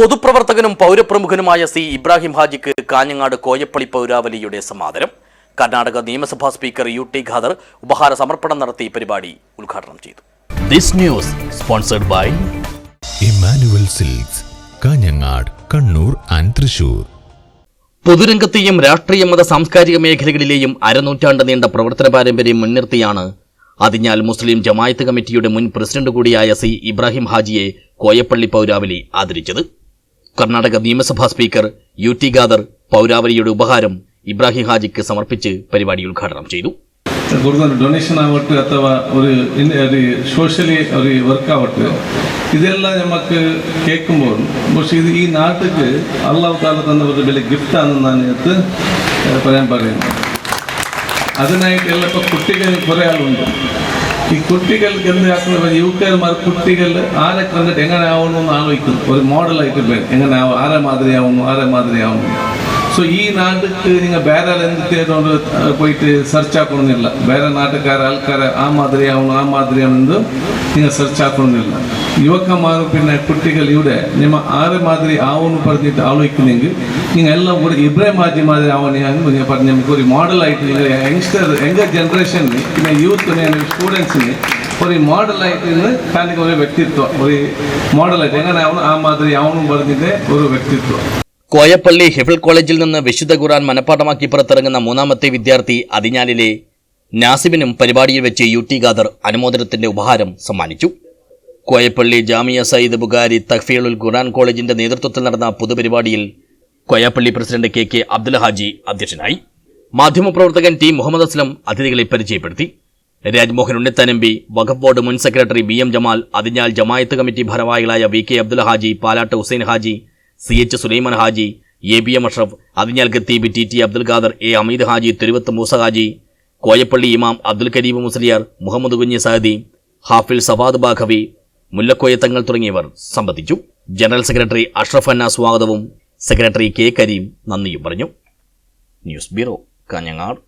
പൊതുപ്രവർത്തകനും പൗരപ്രമുഖനുമായ സി ഇബ്രാഹിം ഹാജിക്ക് കാഞ്ഞങ്ങാട് കോയപ്പള്ളി പൗരാവലിയുടെ സമാദരം. കർണാടക നിയമസഭാ സ്പീക്കർ യു ടി ഖാദർ ഉപഹാര സമർപ്പണം നടത്തി പരിപാടി ഉദ്ഘാടനം ചെയ്തു. This news sponsored by Emmanuel silks Kanhangad Kannur and Thrissur. പൊതുരംഗത്തെയും രാഷ്ട്രീയ മത സാംസ്കാരിക മേഖലകളിലെയും അരനൂറ്റാണ്ട് നീണ്ട പ്രവർത്തന പാരമ്പര്യം മുൻനിർത്തിയാണ് അതിഞ്ഞാൽ മുസ്ലിം ജമായത്ത് കമ്മിറ്റിയുടെ മുൻ പ്രസിഡന്റ് കൂടിയായ സി ഇബ്രാഹിം ഹാജിയെ കോയപ്പള്ളി പൗരാവലി ആദരിച്ചത്. കർണാടക നിയമസഭാ സ്പീക്കർ യു ടി ഖാദർ പൗരാവലിയുടെ ഉപഹാരം ഇബ്രാഹിം ഹാജിക്ക് സമർപ്പിച്ച് പരിപാടി ഉദ്ഘാടനം ചെയ്തു. കൊടുക്കുന്ന ഡൊണേഷൻ ആവട്ടെ അഥവാ ഒരു സോഷ്യലി ഒരു വർക്ക് ആവട്ടെ ഇതെല്ലാം നമുക്ക് കേൾക്കുമ്പോൾ പക്ഷെ ഇത് ഈ നാട്ടിക്ക് അള്ളാഹു താല തന്ന ഒരു വലിയ ഞാൻ ഇത് പറയാൻ പറയുന്നു. അതിനായിട്ട് എല്ലാ ഇപ്പോൾ കുട്ടികൾ കുറേ ആളുണ്ട്. ഈ കുട്ടികൾക്ക് എന്ത് ആക്കുന്നത് യുവക്കന്മാർ കുട്ടികൾ ആരെ കണ്ടിട്ട് എങ്ങനെ ആവണമെന്ന് ആലോചിക്കുന്നു? ഒരു മോഡലായിട്ട് എങ്ങനെ ആവും ആരെ മാതിരിയാവുന്നു ആരെ മാതിരി ആവുന്നു? ಸೊ ಈ ನಾಟಕ್ಕೆ ನಿಂಗ ಬೇರೆ ಎಂದು ತೇಡೋದು ಪೋಯ್ತು ಸರ್ಚ್ ಹಾಕೊಂಡಿಲ್ಲ ಬೇರೆ ನಾಟಕಾರ ಅಲ್ಕಾರ ಆ ಮಾದರಿ ಅವನು ಆ ಮಾದರಿ ಅವನಂದು ನಿಂಗ ಸರ್ಚ್ ಹಾಕೊಂಡಿಲ್ಲ ಯುವಕ ಮಾರುಪಿನ ಕುಟ್ಟಿಗಳು ಇವಡೆ ನಿಮ್ಮ ಆರೆ ಮಾದರಿ ಅವನು ಪಡೆದಿದ್ದು ಆಲೋಚನೆ ನಿಂಗೆ நீங்கள் எல்லாம் ஒரு இப்ரே மாஜி மாதிரி அவன் பண்ணி நமக்கு ஒரு மாடல் ஆகிட்டு நீங்கள் யங்ஸ்டர் எங்கர் ஜென்ரேஷன் இந்த யூத் ஸ்டூடெண்ட்ஸ்னு ஒரு மாடல் ஆகிட்டு కానీ ஒரு వ్యక్తిత్వం ஒரு మోడల్ అయితే ఎంగా అవును ఆ మాదిరి అవును పడిందే ఒక వ్యక్తిత్వం കോയപ്പള്ളി ഹിഫിൾ കോളേജിൽ നിന്ന് വിശുദ്ധ ഖുറാൻ മനഃപ്പാഠമാക്കി പുറത്തിറങ്ങുന്ന മൂന്നാമത്തെ വിദ്യാർത്ഥി അതിഞ്ഞാലിലെ നാസിബിനും പരിപാടിയിൽ വെച്ച് യു ടി ഖാദർ അനുമോദനത്തിന്റെ ഉപഹാരം സമ്മാനിച്ചു. കോയപ്പള്ളി ജാമിയ സയ്യിദ് ബുഖാരി തഹ്ഫീലുൽ ഖുറാൻ കോളേജിന്റെ നേതൃത്വത്തിൽ നടന്ന പൊതുപരിപാടിയിൽ Koyappally president K K Abdul Haji അധ്യക്ഷനായി. മാധ്യമപ്രവർത്തകൻ ടി മുഹമ്മദ് അസ്ലം അതിഥികളെ പരിചയപ്പെടുത്തി. രാജ്മോഹൻ ഉണ്ണിത്തനമ്പി വഖഫ് ബോർഡ് മുൻ secretary B M Jamal Athinhal Jamaath committee ഭാരവാഹികളായ V K Abdul Haji Palat Hussain Haji C H Sulaiman Haji A B M Ashraf Athinhal Khatib T T Abdul Khader A Hameed Haji Thiruvath Moosa Haji Koyappally Imam Abdul Kareeb Musliyar Muhammad Kunhi Sahadi Hafil Safad Baqavi Mullakoya തങ്ങൾ തുടങ്ങിയവർ സംബന്ധിച്ചു. General secretary Ashraf അന്ന സ്വാഗതവും secretary K Kareem നന്ദിയും പറഞ്ഞു. News bureau Kanhangad.